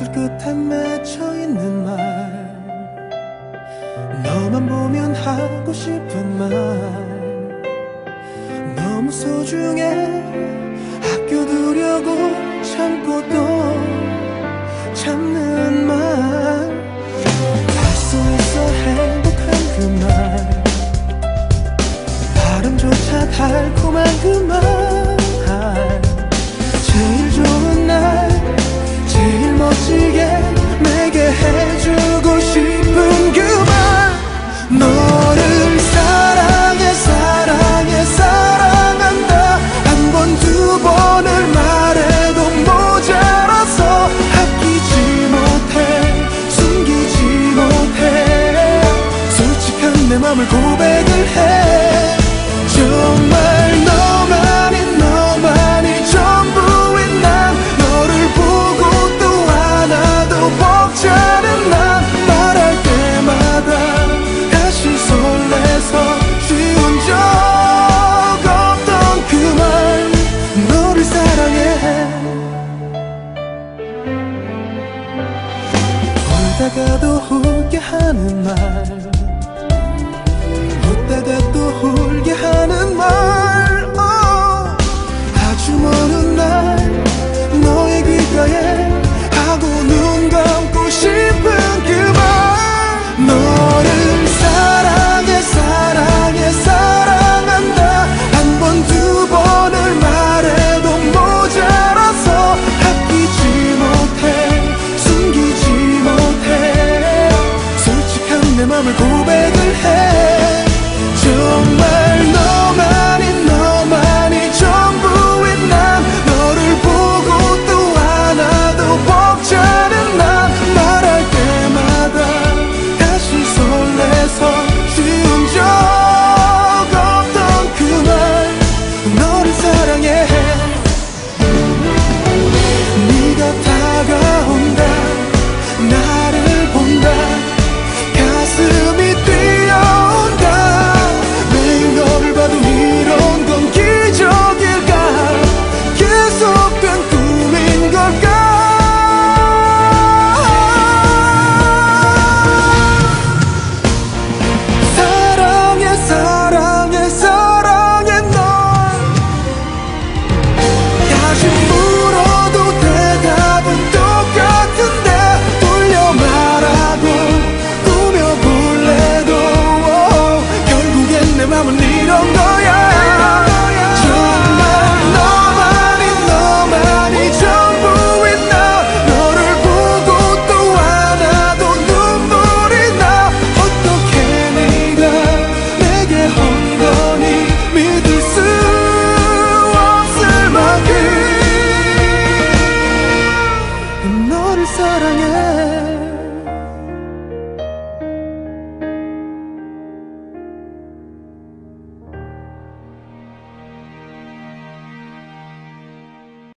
입술 끝에 맺혀 있는 말 너만 보면 하고 싶은 말. 너무 소중해 고백을 해. 정말 너만이 너만이 전부인 난 너를 보고 또 하나도 벅차는 난 말할 때마다 다시 설레서 쉬운 적 없던 그 말 너를 사랑해. 울다가도 웃게 하는 말 내대 또 울게 하는 말. oh. 아주 먼 훗날 너의 귀가에 하고 눈 감고 싶은 그말. 너를 사랑해 사랑해 사랑한다. 한 번 두 번을 말해도 모자라서 아끼지 못해 숨기지 못해. 솔직한 내 맘을 고백을 해. somewhere. 나를 사랑해.